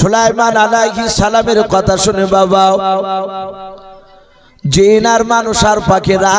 সুলাইমান আলাইহি সালামের কথা শুনে বাবা জিনার মানুষ আর পাখিরা,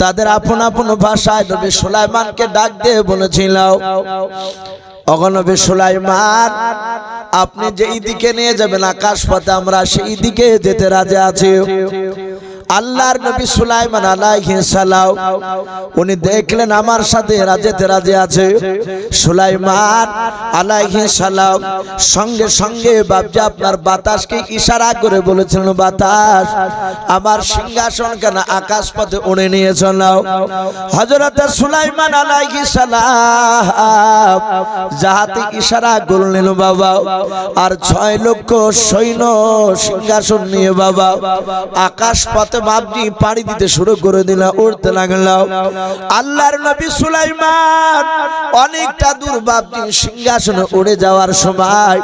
তাদের আপন আপন ভাষায় নবী সুলাইমানকে ডাক দিয়ে বলেছিল অগনবী সুলাইমান, আপনি যেই দিকে নিয়ে যাবেন আকাশ পথে, আমরা সেই দিকে যেতে রাজি আছি। আল্লাহর নবী সুলাইমান সালাম, উনি দেখলেন আমার সাথে এরা যেতে রাজি আছে। সুলাইমান সালাম সঙ্গে সঙ্গে বাপজি আপনার বাতাসকে ইশারা করে বলেছিলেন, বাতাস, আমার সিংহাসন কেন আকাশ পথে উড়ে নিয়ে চলাও হযরত সুলাইমান সালাম যাহাতে ইশারা করলেন, বাবা, আর ছয় লক্ষ সৈন্য সিংহাসন নিয়ে বাবা, আকাশ পথে বাপজি পাড়ি দিতে শুরু করে দিল, উড়তে লাগল। আল্লাহর নবী সুলাইমান অনেকটা দূর বাপজি সিংহাসনে উড়ে যাওয়ার সময়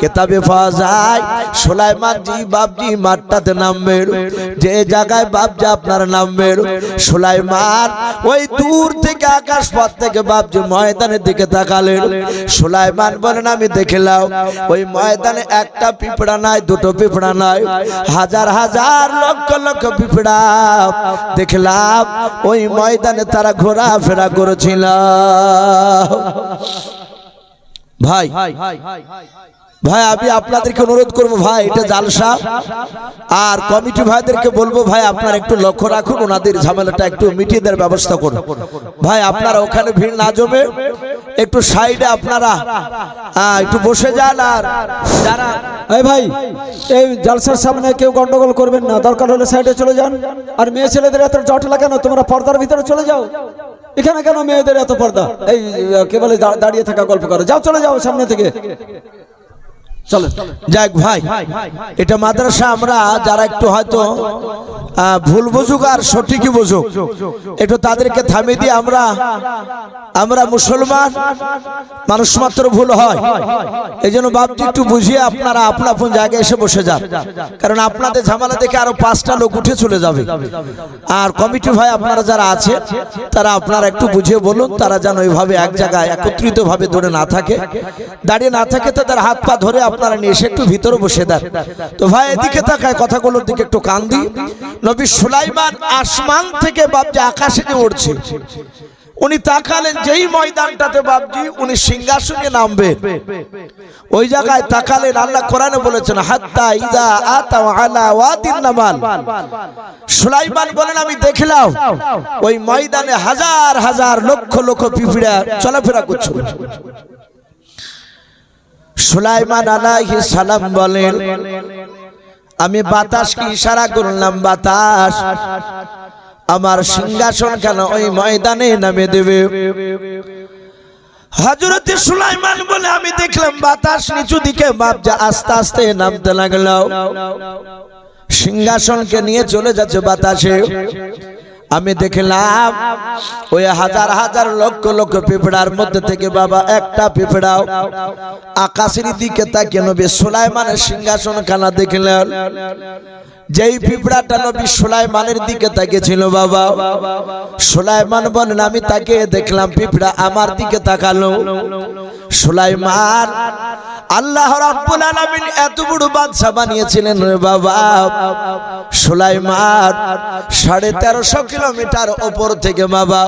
কেতাবে পাওয়া যায়, সুলাইমান জি বাপজি মাঠটাতে নামবেন যে জায়গায় বাপজি আপনার নামবেন সুলাইমান ওই দূর থেকে আকাশ পথ থেকে বাপজি ময়দানের দিকে তাকালেন সুলাইমান বলেন, আমি দেখলাম ওই ময়দানে একটা পিঁপড়া নাই, দুটো পিঁপড়া নাই, হাজার হাজার লক্ষ লক্ষ পিঁপড়া দেখলাম, ওই ময়দানে তারা ঘোরাফেরা করেছিল। ভাই ভাই, আমি আপনাদেরকে অনুরোধ করব, ভাই, এটা জালসা। আর কমিটি ভাইদেরকে বলব, ভাই, আপনারা একটু লক্ষ্য রাখুন, ওনাদের ঝামেলাটা একটু মিটিয়ে দেওয়ার ব্যবস্থা করুন। ভাই, আপনারা ওখানে ভিড় না জমে একটু সাইডে আপনারা। একটু বসে যান আর এই ভাই, এই জালসার সামনে কেউ গন্ডগোল করবেন না। দরকার হলে সাইডে চলে যান। আর মেয়ে ছেলেদের এত জটলা কেন তোমরা পর্দার ভিতরে চলে যাও। এখানে কেন মেয়েদের এত পর্দা? এই কে বলে দাঁড়িয়ে থাকা গল্প করো। যাও, চলে যাও সামনে থেকে। ভাই, এটা মাদ্রাসা আমরা, যারা একটু হয়তো ভুল বুঝুক আর সঠিকই বুঝুক, একটু তাদেরকে থামিয়ে দিয়ে আমরা আমরা মুসলমান, মানুষ মাত্র ভুল হয়। এই জন্য বাপজি একটু বুঝিয়ে আপনারা আপন আপন জায়গায় এসে বসে যান। কারণ আপনাদের ঝামেলা দেখে আরও পাঁচটা লোক উঠে চলে যাবে। আর কমিটি ভাই আপনারা যারা আছে, তারা আপনারা একটু বুঝিয়ে বলুন, তারা যেন ওইভাবে এক জায়গায় একত্রিত ভাবে ধরে না থাকে। দাঁড়িয়ে না থাকে, তাদের হাত পা ধরে আপনারা নিয়ে এসে একটু ভিতরে বসে দেন। তো ভাই, এদিকে তাকায়, কথাগুলোর দিকে একটু কান দিই। নবী সুলাইমান আসমান থেকে বাপজি আকাশে যে উঠছে উনি তাকালেন যেই ময়দানটাতে বাপজি, উনি সিংহাসনে নামবেন ওই জায়গায় তাকালেন আল্লাহ কোরআনে বলেছেন, হাত্তা ইদা আতা আলা ওয়াদিন নামাল। সুলাইমান বলেন, আমি দেখলাম ওই ময়দানে হাজার হাজার লক্ষ লক্ষ পিঁপড়া চলাফেরা করছিল। সুলাইমান আলাইহিস সালাম বলেন, আমি বাতাসকে ইশারা করলাম, বাতাস? আমার সিংহাসন কেন ওই ময়দানে নামে দেবে? হজরতে সুলাইমান বলে, আমি দেখলাম বাতাস নিচু দিকে বাপজা আস্তে আস্তে নামতে লাগল। সিংহাসনকে নিয়ে চলে যাচ্ছে বাতাসে। আমি দেখলাম ওই হাজার হাজার লক্ষ লক্ষ পিঁপড়ার মধ্যে থেকে বাবা একটা পিঁপড়াও আকাশের দিকে তাকিয়ে নবী সুলাইমানের সিংহাসন খানা দেখলেন। যেই পিঁপড়াটা নবী সুলাইমানের দিকে তাকিয়েছিল, বাবা। সুলাইমান বলেন, আমি তাকে দেখলাম পিঁপড়া আমার দিকে তাকালো। সুলাইমান, আল্লাহ রাব্বুল আলামিন এত বড় বাদশা বানিয়েছিলেন রে বাবা। সুলাইমান, সাড়ে তেরোশো কিলোমিটার ওপর থেকে, বাবা,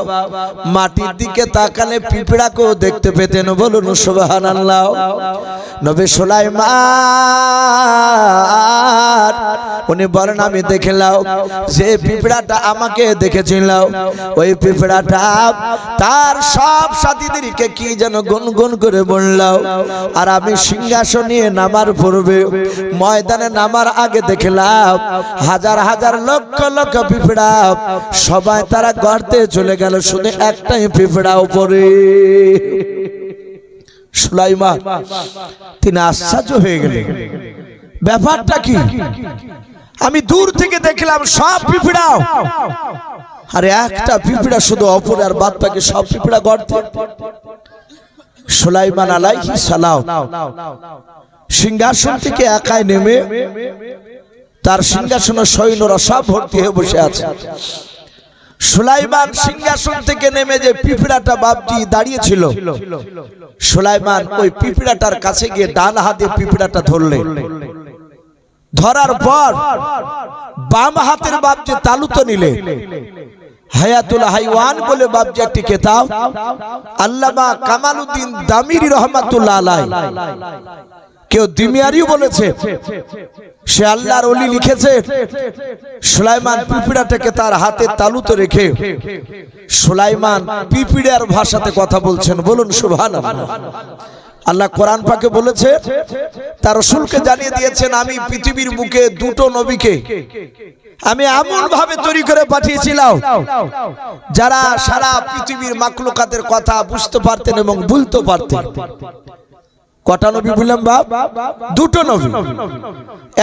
মাটির দিকে তাকালে পিঁপড়াকেও দেখতে পেতেন। বলুন সুবাহান আল্লাহ নবী সুলাইমান, উনি বলেন আমি দেখলাম যে পিঁপড়াটা আমাকে দেখেছিল ওই পিঁপড়াটা তার সব সাথীদেরকে কি যেন গুনগুন করে বলল, আর আমি সিংহাসন নিয়ে নামার পূর্বে ময়দানে নামার আগে দেখলাম হাজার হাজার লক্ষ লক্ষ পিঁপড়া সবাই তারা গর্তে চলে গেল, শুধু একটাই পিঁপড়া উপরে। সুলাইমান, তিনি আশ্চর্য হয়ে গেলেন। ব্যাপারটা কি? আমি দূর থেকে দেখলাম সব পিঁপড়াও। আরে একটা পিঁপড়া শুধু অপরে আর বাদ বাকি সব পিঁপড়া গর্তে। সুলাইমান আলাইহি সালাম সিংহাসন থেকে একাই নেমে তার সিংহাসনের সৈন্যরা সব ভর্তি হয়ে বসে আছে। সুলাইমান সিংহাসন থেকে নেমে যে পিঁপড়াটা বাপজি দাঁড়িয়েছিল, সুলাইমান ওই পিঁপড়াটার কাছে গিয়ে ডান হাতে পিঁপড়াটা ধরলেন ধরার পর বাম হাতের বাপজি তালুতো নিলে। হায়াতুল হাইওয়ান বলে বাপজি একটি কেতাব, আল্লামা কামালউদ্দিন দামিরি রহমাতুল্লাহ আলাই কেউ দিমিয়ারিও বলেছে, সে আল্লাহর অলি লিখেছে, সুলাইমান পিপিড়াটাকে তার হাতে তালুতে রেখে সুলাইমান পিপিড়ার ভাষাতে কথা বলছেন। বলুন সুবহান আল্লাহ কোরআন পাকে বলেছে, তার রসুলকে জানিয়ে দিয়েছেন, আমি পৃথিবীর বুকে দুটো নবীকে আমি এমন ভাবে তৈরি করে পাঠিয়েছিলাম, যারা সারা পৃথিবীর মাকলুকাতের কথা বুঝতে পারতেন এবং বলতে পারতেন। কটা নবী বললাম বাপ, দুটো নবী।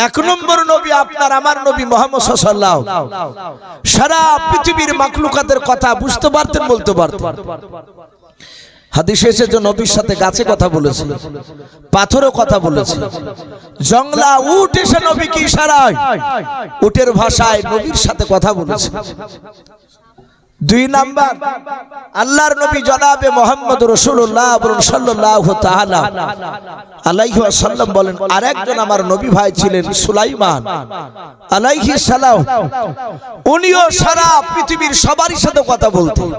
এক নম্বর নবী আপনার, আমার নবী মোহাম্মদ সাল্লাহ সারা পৃথিবীর মাকলুকাতের কথা বুঝতে পারতেন, বলতে পারতেন। হাদিসে এসেছে, নবীর সাথে গাছে কথা বলেছে পাথরও কথা বলেছে জংলা উঠ এসে নবীকে ইশারায়, উটের ভাষায় নবীর সাথে কথা বলেছে দুই নাম্বার, আল্লাহর নবী জনাবে মোহাম্মদ রসুল্লাহ বলুন সাল্লাহ তাআলা আলাইহি ওয়াসাল্লাম বলেন, আরেকজন আমার নবী ভাই ছিলেন সুলাইমান আলাইহি সালাম। উনিও সারা পৃথিবীর সবারই সাথে কথা বলতেন।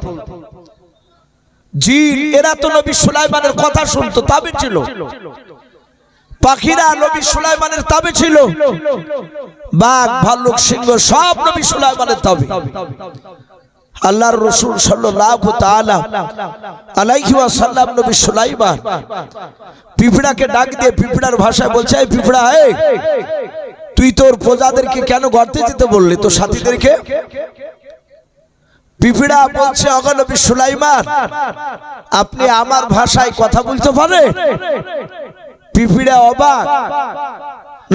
জিন, এরা তো নবী সুলাইমানের কথা শুনতো, তাবে ছিল। পাখিরা নবী সুলাইমানের তাবে ছিল। বাঘ, ভাল্লুক, সিংহ, সব নবী সুলাইমানের তাবে। আল্লাহর রসুল সাল্লাল্লাহু তাআলা আলাইহি ওয়াসাল্লাম নবী সুলাইমান পিঁপড়াকে ডাক দিয়ে পিঁপড়ার ভাষায় বলছে, এই পিঁপড়া, এই, তুই তোর প্রজাদেরকে কেন গর্তে যেতে বললি? তোর সাথীদেরকে? পিঁপড়া বলছে অগনবী সুলাইমান, আপনি আমার ভাষায় কথা বলতে পারে পিঁপড়া অবাক।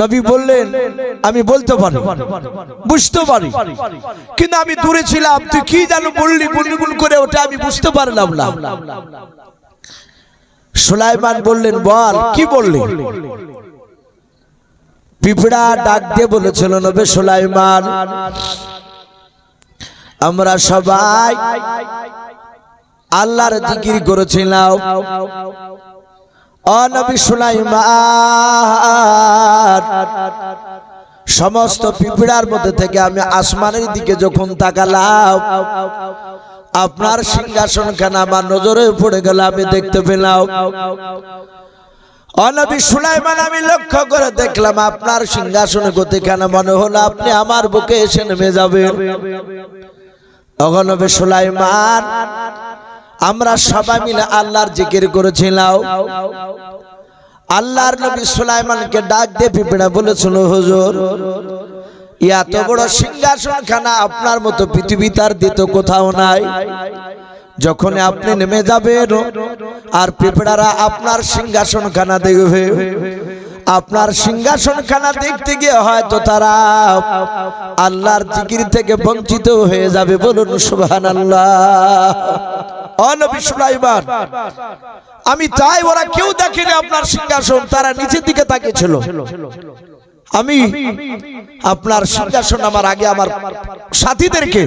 নবী বললেন, আমি বলতে পারি, বুঝতে পারি। কিন্তু আমি দূরে ছিলাম, তুই কি জানো বললি, গুনগুন করে ওটা আমি বুঝতে পারলাম না। সুলাইমান বললেন, বল, কি বললি? পিঁপড়া ডাক দিয়ে বলেছিল, নবে সুলাইমান আমরা সবাই আল্লাহর জিকির করেছিলাম। অনবী সুলাইমান, সমস্ত পিঁপড়ার মধ্যে থেকে আমি আসমানের দিকে যখন তাকালাম, আপনার সিংহাসন খান আমার নজরে পড়ে গেল, আমি দেখতে পেলাম। অনবী সুলাইমান, আমি লক্ষ্য করে দেখলাম, আপনার সিংহাসনে কেন মনে হলো আপনি আমার বুকে এসে নেমে যাবেন। অগনবে সুলাইমান, আমরা সবাই মিলে আল্লাহর জিকির করেছিলাম। আল্লাহর নবী সুলাইমানকে ডাক দিয়ে পিঁপড়া বলেছিল, হুজুর, এত বড় সিংহাসন খানা আপনার মতো পৃথিবী তার দ্বিতীয় কোথাও নাই। যখন আপনি নেমে যাবেন, আর পিঁপড়ারা আপনার সিংহাসন খানা দেখবে আপনার সিংহাসন খানা দেখতে গিয়ে হয়তো তারা আল্লাহর জিকির থেকে বঞ্চিত হয়ে যাবে বলুন সুবহান আল্লাহ অনবী সুলাইমান। আমি চাই ওরা কেউ দেখেনি আপনার সিংহাসন তারা নিচের দিকে তাকিয়েছিল। আমি আপনার সিংহাসন আমার আগে আমার সাথীদেরকে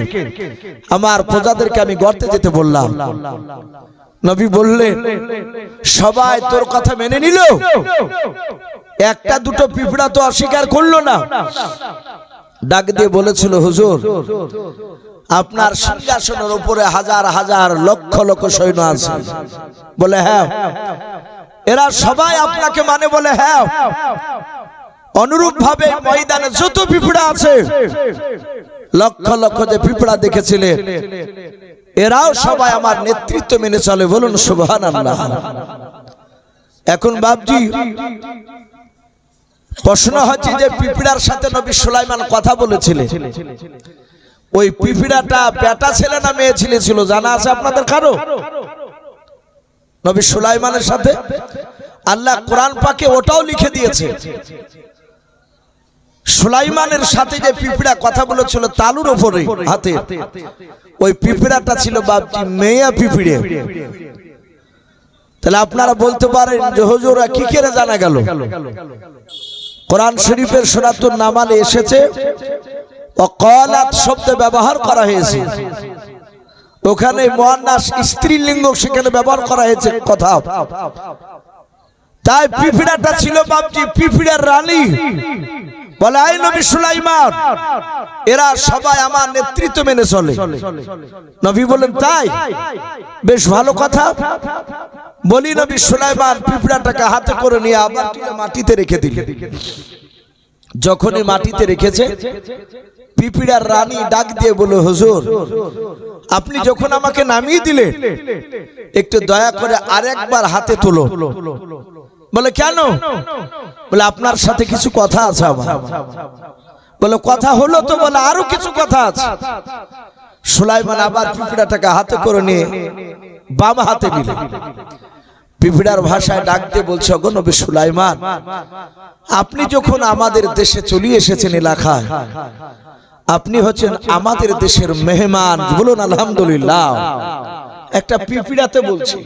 আমার প্রজাদেরকে আমি গর্তে যেতে বললাম। নবী বললেন সবাই তোর কথা মেনে নিল? একটা দুটো পিঁপড়া তো অস্বীকার করল না। ডাক দিয়ে বলেছিল, হুজুর, আপনার সিংহাসনের উপরে হাজার হাজার লক্ষ লক্ষ সৈন্য আছে। বলে হ্যাঁ। এরা সবাই আপনাকে মানে বলে হ্যাঁ। অনুরূপ ভাবে ময়দানে যত পিঁপড়া আছে, লক্ষ লক্ষ যে পিঁপড়া দেখেছিলেন এরাও সবাই আমার নেতৃত্ব মেনে চলে বলুন সুবহান আল্লাহ এখন বাবজি প্রশ্ন হচ্ছে যে পিঁপড়ার সাথে নবী সুলাইমান কথা বলেছিলেন। ওই পিঁপড়াটা বেটা ছেলে না মেয়ে ছেলে ছিল, জানা আছে আপনাদের কারও? নবী সুলাইমানের সাথে? আল্লাহ কোরআন পাকে ওটাও লিখে দিয়েছে। সুলাইমানের সাথে যে পিঁপড়া কথা বলেছিল, তালুর ওপরে, হাতে। ওই পিঁপড়াটা ছিল বাপটি মেয়া পিঁপড়ে। তাহলে আপনারা বলতে পারেন যে, হুজুরা কি করে জানা গেল? কোরআন শরীফের সুরাতুর নামালে এসেছে ও কলাত শব্দ ব্যবহার করা হয়েছে। ওখানে মহান্নাস স্ত্রীলিঙ্গ সেখানে ব্যবহার করা হয়েছে কথা। তাই পিপিড়াটা ছিল বাপজি পিপিড়ার রানী। বলে আই নবী সুলাইমান, এরা সবাই আমার নেতৃত্ব মেনে চলে। নবী বলেন তাই? বেশ ভালো কথা। বলি, নবী সুলাইমান পিঁপড়াটাকে হাতে করে নিয়ে আবার মাটিতে রেখে দিল। যখনই মাটিতে রেখেছে, পিপিড়ার রানী ডাক দিয়ে বলে হুজুর, আপনি যখন আমাকে নামিয়ে দিলেন একটু দয়া করে আরেকবার হাতে তোলো। বলে, কেন? বলে, আপনার সাথে কিছু কথা আছে আমার। বলে, কথা হলো তো বলে, আরও কিছু কথা আছে। সুলাইমান আবার পিঁপড়াটাকে হাতে করে নিয়ে বাম হাতে নিল। পিঁপড়ার ভাষায় ডাকতে বলছে, অগো নবী সুলাইমান, আপনি যখন আমাদের দেশে চলে এসেছেন এলাকায়, আপনি হচ্ছেন আমাদের দেশের মেহমান। বলুন, আলহামদুলিল্লাহ। একটা পিঁপড়াতে বলছি,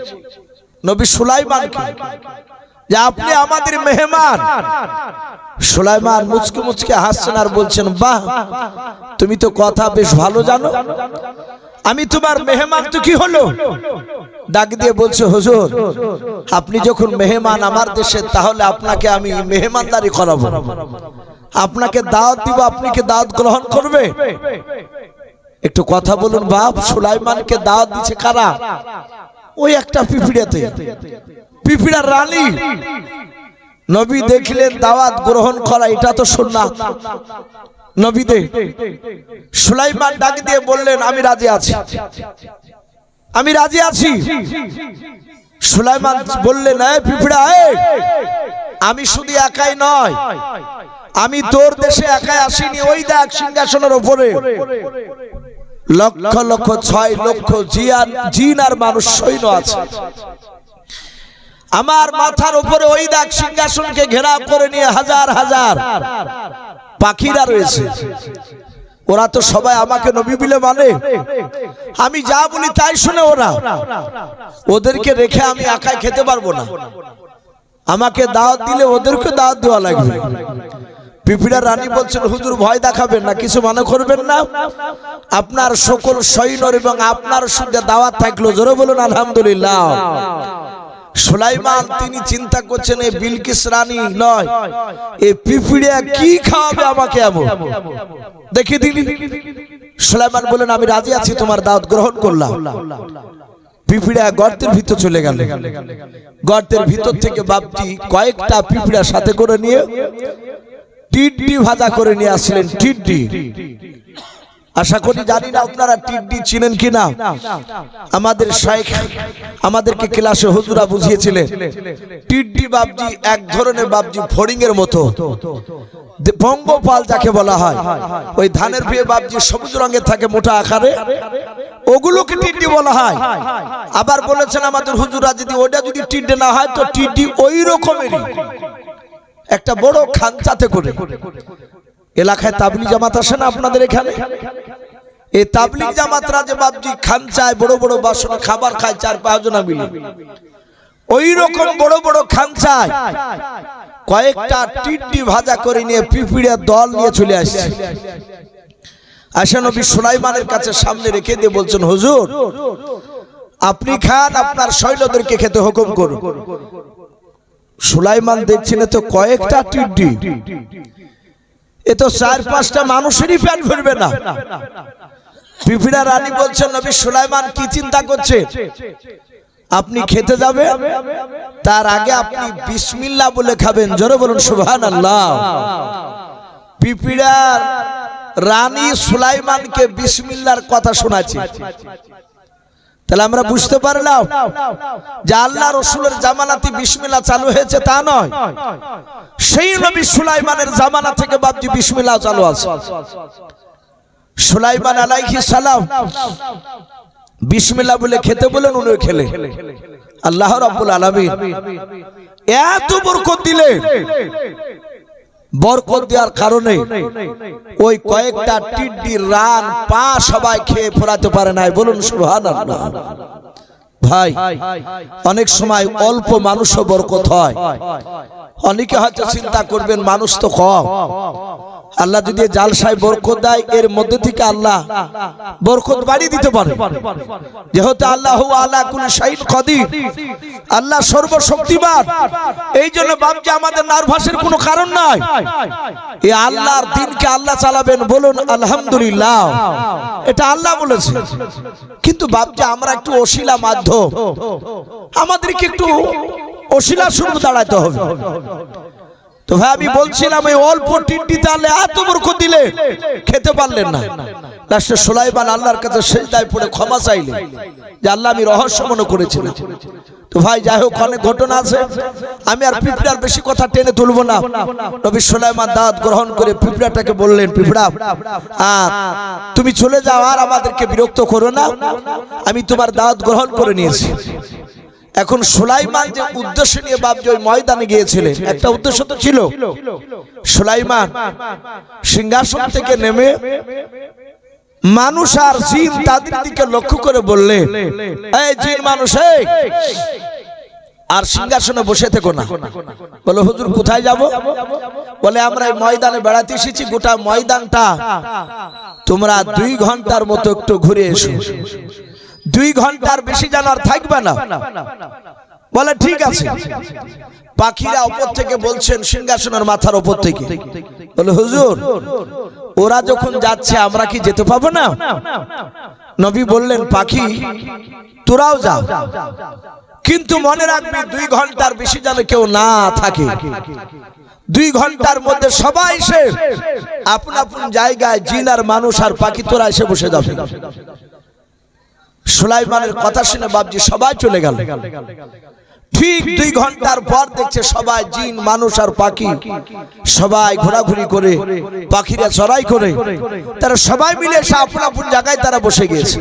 নবী সুলাইমানকে যে আপনি আমাদের মেহমান। সুলাইমান মুচকে মুচকে হাসছেন আর বলছেন, বাহ, তুমি তো কথা বেশ ভালো জানো। আমি তোমার মেহমান তো কি হলো? ডাক দিয়ে বলছে, হুজুর, আপনি যখন মেহমান আমার দেশে, তাহলে আপনাকে আমি মেহমানদারি করাবো। আপনাকে দাওয়াত দিব, আপনি কি দাওয়াত গ্রহণ করবে? একটু কথা বলুন, বাপ, সুলাইমানকে দাওয়াত দিচ্ছে কারা? ওই একটা পিপিড়াতে। পিপিড়ার রানী। নবী দেখলেন দাওয়াত গ্রহণ করা, এটা তো সুন্নাত নবী দে সুলাইমান ডাক দিয়ে বললেন, আমি রাজি আছি। আমি রাজি আছি। সুলাইমান বললেন পিঁপড়া আমি শুধু একাই নয়, আমি তোর দেশে একাই আসিনি, ওই দেখ সিংহাসনের ওপরে লক্ষ লক্ষ ছয় লক্ষ জিয়ান, জিন আর মানুষ সৈন্য আছে। আমার মাথার উপরে ওই দেখ সিংহাসনকে ঘেরাও করে নিয়ে হাজার হাজার পাখিরা রয়েছে। ওরা তো সবাই আমাকে নবী বলে মানে। আমি যা বলি তাই শুনে ওরা। ওদেরকে রেখে আমি একাই খেতে পারব না। আমাকে দাওয়াত দিলে ওদেরকে দাওয়াত দেওয়া লাগবে। পিপিড়া রানী বলছেন, হুজুর, ভয় দেখাবেন না, কিছু মনে করবেন না। আপনার সকল সৈন্যর এবং আপনার সঙ্গে দাওয়াত থাকল। জোরে বলুন, আলহামদুলিল্লাহ। সুলাইমান তিনি চিন্তা করছেন এই বিলকিস রানী নয়। এই পিপিড়িয়া কি খাওয়াবে আমাকে এমন? দেখে দিলি সুলাইমান বলেন আমি রাজি আছি তোমার দাওয়াত গ্রহণ করলাম। পিপিড়া গর্তের ভিতর চলে গেল। গর্তের ভিতর থেকে বাপটি কয়েকটা পিপিড়া সাথে করে নিয়ে টিড্ডি ভাজা করে নিয়ে আসলেন টিড্ডি। আশা করি জানি না আপনারা টিড্ডি চিনেন কিনা। আমাদের শেখ আমাদেরকে ক্লাসে হুজুরা বুঝিয়েছিলেন। টিড্ডি বাবজি এক ধরনের বাবজি ফড়িং এর মতো পঙ্গপাল যাকে বলা হয়, ওই ধানের ভিয়ে বাবজি সবুজ রঙের থাকে মোটা আকারে, ওগুলোকে টিড্ডি বলা হয়। আবার বলেছেন আমাদের হুজুরা, যদি ওটা যদি টিড্ডি না হয়, তো টিড্ডি ওই রকমেরই। একটা বড় খাঞ্চাতে করে। এলাকায় তাবলি জামাত আসে না আপনাদের এখানে? এই তাবলিগ জামাতরা যে বাবজি খানচায় বড় বড় বাসন খাবার খায়, চার পাঁচজনা মিলে। ওই রকম বড় বড় খানচায় কয়েকটা টিড্ডি ভাজা করে নিয়ে পিপিড়ের দল নিয়ে চলে আসছে। আশা নবী সুলাইমানের কাছে সামনে রেখে দিয়ে বলছেন, হুজুর, আপনি খান, আপনার সৈন্যদেরকে খেতে হুকুম করুন। সুলাইমান দেখছেন এ তো কয়েকটা টিড্ডি। এ তো চার পাঁচটা মানুষেরই পেট ভরবে না। পিপিড়া রানী বলছেন, নবী সুলাইমান কি চিন্তা করছে? আপনি খেতে যাবে? তার আগে আপনি বিসমিল্লাহ বলে খাবেন। জোরে বলুন সুবহান আল্লাহ পিপিড়ার রানী সুলাইমানকে বিসমিল্লার কথা শোনাচ্ছে। তাহলে আমরা বুঝতে পারলাম যে আল্লাহ রসুলের জামানাতি বিসমিল্লা চালু হয়েছে, তা নয়। সেই নবী সুলাইমানের জামানা থেকে বাবজি বিসমিল্লাহ চালু আছে। সুলাইমান আলাইহি সালাম বিসমিল্লাহ বলে খেতে বলেন উনি খেলে। আল্লাহ রাব্বুল আলামিন এত বরকত দিলে। বরকত দেওয়ার কারণে ওই কয়েকটা টিড্ডি রান, পা সবাই খেয়ে ফোরাতে পারে নাই। বলুন, সুবহানাল্লাহ। ভাই, অনেক সময় অল্প মানুষও বরকত হয়। অনেকে হয়তো চিন্তা করবেন, মানুষ তো কম। আল্লাহ যদি জালসায় বরকত দেয়, এর মধ্যে থেকে আল্লাহ বরকত বাড়িয়ে দিতে পারে। যেহেতু আল্লাহ আল্লাহ কুল শাহিদ কদির। আল্লাহ সর্বশক্তিমান। এই জন্য বাপজি আমাদের নার্ভাসের কোনো কারণ নাই। এই আল্লাহর দিনকে আল্লাহ চালাবেন বলুন, আলহামদুলিল্লাহ। এটা আল্লাহ বলেছে। কিন্তু বাপজি আমরা একটু অশিলা মাধ্যম। আমাদেরকে একটু অশিলা শুরু দাঁড়াতে হবে। তো ভাই আমি বলছিলাম এই অল্প টিন্ডি তাহলে এত মূর্খ দিলে খেতে পারলেন না। লাস্টে সুলাইমান আল্লাহর কাছে সেজদায় পড়ে ক্ষমা চাইলেন। যে আল্লাহ আমি রহস্য মনে করেছিলাম। তো ভাই যাই হোক অনেক ঘটনা আছে। আমি আর পিঁপড়ার বেশি কথা টেনে তুলবো না। নবী সুলাইমান দাঁত গ্রহণ করে পিঁপড়াটাকে বললেন পিঁপড়া আর তুমি চলে যাও আর আমাদেরকে বিরক্ত করো না। আমি তোমার দাঁত গ্রহণ করে নিয়েছি। এখন সুলাইমান যে উদ্দেশ্য নিয়ে বাপজি ওই ময়দানে গিয়েছিলেন, একটা উদ্দেশ্য তো ছিল। সুলাইমান সিংহাসন থেকে নেমে মানুষ আর জিন তাদের দিকে লক্ষ্য করে বললে, এই জিন মানুষ আর সিংহাসনে বসে থেকো না। বলে, হুজুর, কোথায় যাব? বলে, আমরা এই ময়দানে বেড়াতে এসেছি, গোটা ময়দানটা তোমরা দুই ঘণ্টার মতো একটু ঘুরে এসো। দুই ঘণ্টার বেশি যেন আর থাকবে না। বলে, ঠিক আছে। পাখিরা উপর থেকে বলছেন, সিংহাসনের মাথার উপর থেকে। বলে, হুজুর, ওরা যখন যাচ্ছে, আমরা কি যেতে পাবো না? নবী বললেন, পাখি, তোরাও যাও কিন্তু মনে রাখবি, দুই ঘণ্টার বেশি যেন কেউ না থাকে। দুই ঘণ্টার মধ্যে সবাই এসে, আপন আপন জায়গায় জিন আর মানুষ আর পাখি, তোরা এসে বসে যাবে। সুলাইমানের কথা শুনে বাবজি সবাই চলে গেল। ঠিক দুই ঘণ্টার পর দেখছে সবাই জিন, মানুষ আর পাখি। সবাই ঘোরাঘুরি করে, পাখিরা চড়াই করে। তারা সবাই মিলে এসে আপন আপন জায়গায় তারা বসে গিয়েছে।